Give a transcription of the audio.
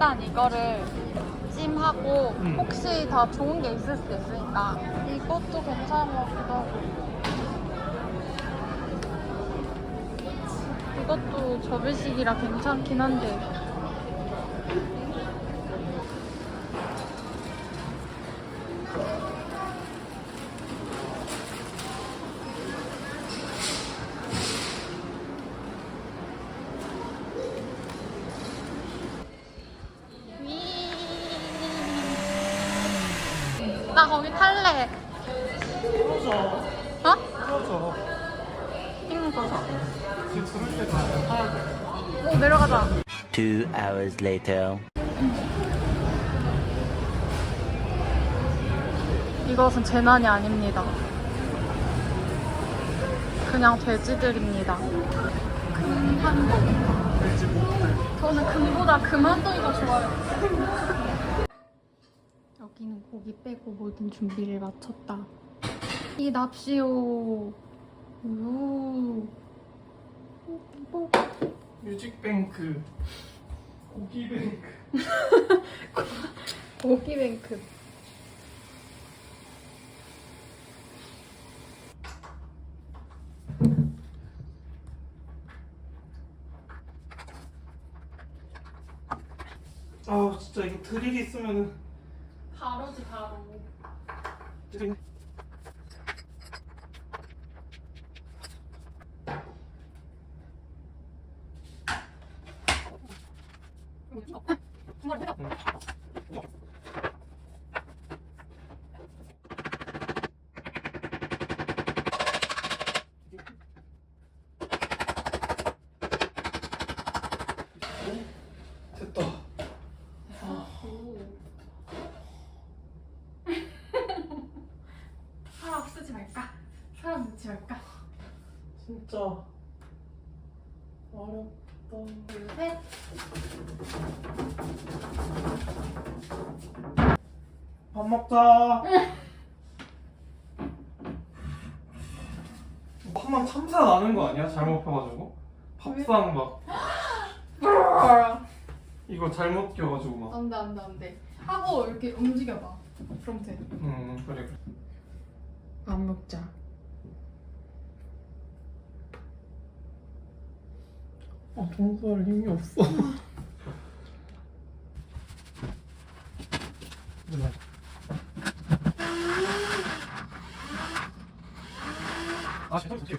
일단 이거를 찜하고 음. 혹시 더 좋은 게 있을 수도 있으니까 이것도 괜찮은 것 같기도 하고 이것도 접이식이라 괜찮긴 한데 나 거기 탈래. 풀어줘. 어? 풀어줘. 찍는 거서. 지금 들을 때 타야 돼. 오 내려가자. Two hours later. 이것은 재난이 아닙니다. 그냥 돼지들입니다. 금한동. 돼지 목들. 저는 금보다 금한동이 더 좋아요. 여기는 고기 빼고 모든 준비를 마쳤다. 이 납시오. 우. 뽀. 뮤직뱅크. 고기뱅크. 고기뱅크. 아 진짜 이거 드릴 있으면은. 바로지 바로. 됐다. 사람 쓰지 말까? 사람 넣지 말까? 진짜 어렵다. 둘, 셋. 밥 먹자. 한번 참사 나는 거 아니야? 잘못 펴가지고 밥상 막 이거 잘못 껴가지고 막. 안돼 안돼 안돼. 하고 이렇게 움직여봐. 그럼 돼. 음 그래. 그래. 안 먹자. 아 동서할 힘이 없어. 아, 진짜 어떻게?